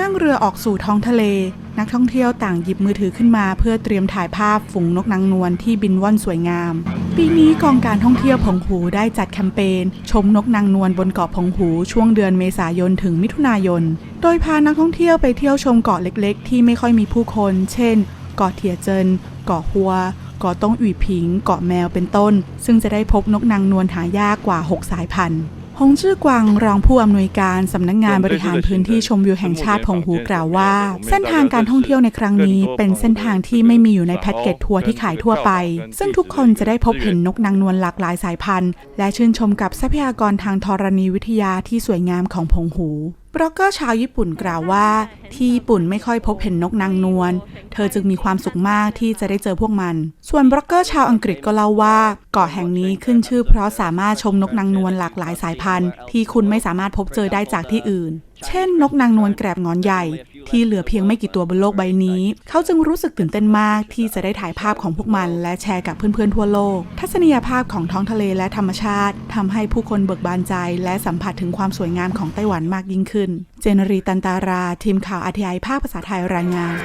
นั่งเรือออกสู่ท้องทะเล นักท่องเที่ยวต่างหยิบมือถือขึ้นมา เพื่อเตรียมถ่ายภาพฝูงนกนางนวลที่บินว่อนสวยงาม ปีนี้กองการท่องเที่ยวพงหูได้จัดแคมเปญชมนกนางนวลบนเกาะพงหูช่วงเดือนเมษายนถึงมิถุนายน โดยพานักท่องเที่ยวไปเที่ยวชมเกาะเล็ก ๆ ที่ไม่ค่อยมีผู้คน เช่น เกาะเทียเจิน เกาะฮัว เกาะต้งอุ๋ยผิง เกาะแมวเป็นต้น ซึ่งจะได้พบนกนางนวลหายากกว่า 6 สายพันธุ์ ฮงจื้อกวางรองผู้อำนวยการสำนักงงานบริหารพื้นที่ชมวิวแห่งชาติพงหูกล่าวว่า เส้นทางการท่องเที่ยวในครั้งนี้ เป็นเส้นทางที่ไม่มีอยู่ในแพ็กเกจทัวร์ที่ขายทั่วไป ซึ่งทุกคนจะได้พบเห็นนกนางนวลหลากหลายสายพันธุ์ และชื่นชมกับทรัพยากรทางธรณีวิทยาที่สวยงามของพงหู บล็อกเกอร์ชาวญี่ปุ่นกล่าวว่า ที่ญี่ปุ่นไม่ค่อยพบเห็นนกนางนวล เธอจึงมีความสุขมากที่จะได้เจอพวกมัน ส่วนบล็อกเกอร์ชาวอังกฤษก็เล่าว่า เกาะแห่งนี้ขึ้นชื่อเพราะสามารถชมนกนางนวลหลากหลายสายพันธุ์ ที่คุณไม่สามารถพบเจอได้จากที่อื่น เช่น นกนางนวลแกรบงอนใหญ่ ที่เหลือเพียงไม่กี่ตัวบนโลกใบนี้ เขาจึงรู้สึกตื่นเต้นมากที่จะได้ถ่ายภาพของพวกมัน และแชร์กับเพื่อนๆทั่วโลก ทัศนียภาพของท้องทะเลและธรรมชาติทำให้ผู้คนเบิกบานใจ และสัมผัสถึงความสวยงามของไต้หวันมากยิ่งขึ้น เจนรีตันตารา ทีมข่าวอาทีไอภาคภาษาไทยรายงาน